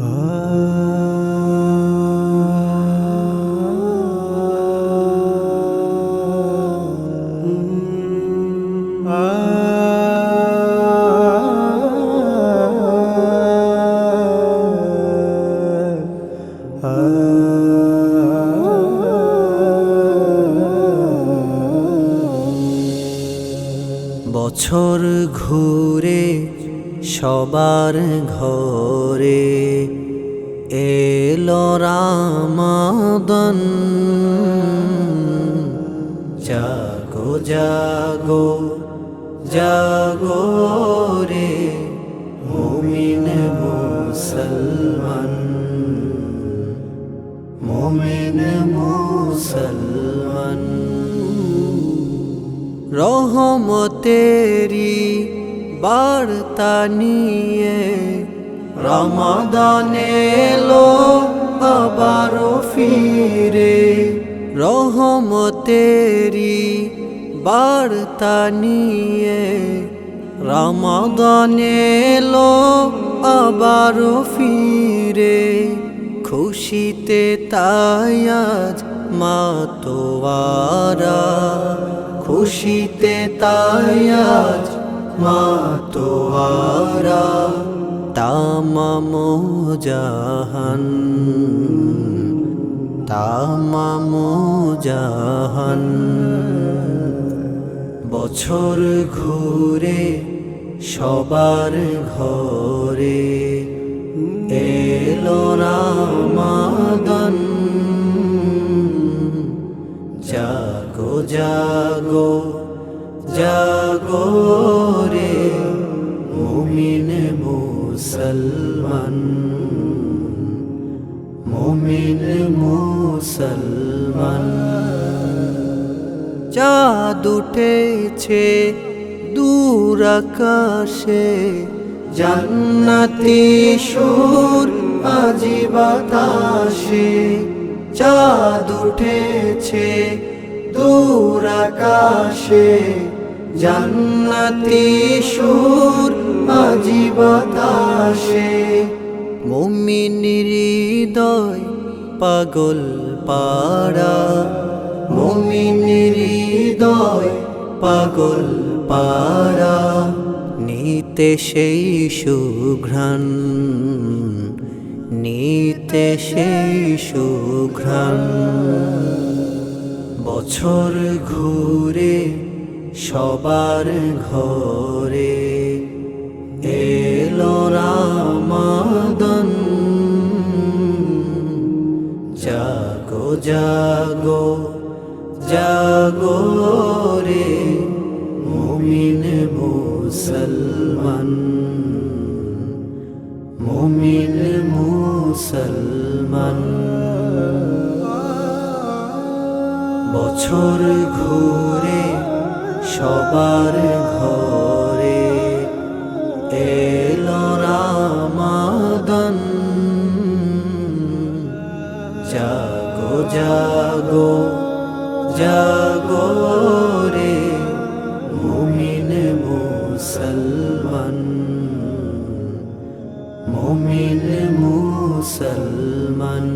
বছর ঘুরে সবার ঘরে এলো রামাদন। জাগো জাগো জাগো রে মুমিন মুসলমান। মুমিন মুসলমান। রহমতেরি বার্তা নিয়ে রমাদান এলো আবার ফিরে। রহমতেরি বার্তা নিয়ে রমাদান এলো আবার ফিরে। খুশিতে তাই আজ মাতোয়ারা খুশিতে তাই আজ মাতোয়ারা তামাম জাহান তামাম জাহান। বছর ঘুরে সবার ঘরে এলো রামাদন। জাগো জাগো জাগো। মুমিন মুসলমান মুমিন মুসলমান। চাঁদ উঠেছে দূর আকাশে, জান্নাতি সুর আজি বাতাসে। চাঁদ উঠেছে দূর আকাশে, জান্নাতি সুর আজি বাতাসে মুমিনির হৃদয় পাগল পাড়া। মুমিনির হৃদয় পাগল পাড়া। নিতে সেই সুঘ্রাণ নিতে সেই সুঘ্রাণ। বছর ঘুরে সবার ঘরে জাগো জাগো জাগো রে মুমিন মুসলমান। মুমিন মুসলমান। বছর ঘুরে সবার ঘরে এলো জাগো জাগো রে মুমিন মুসলমান। মুমিন মুসলমান।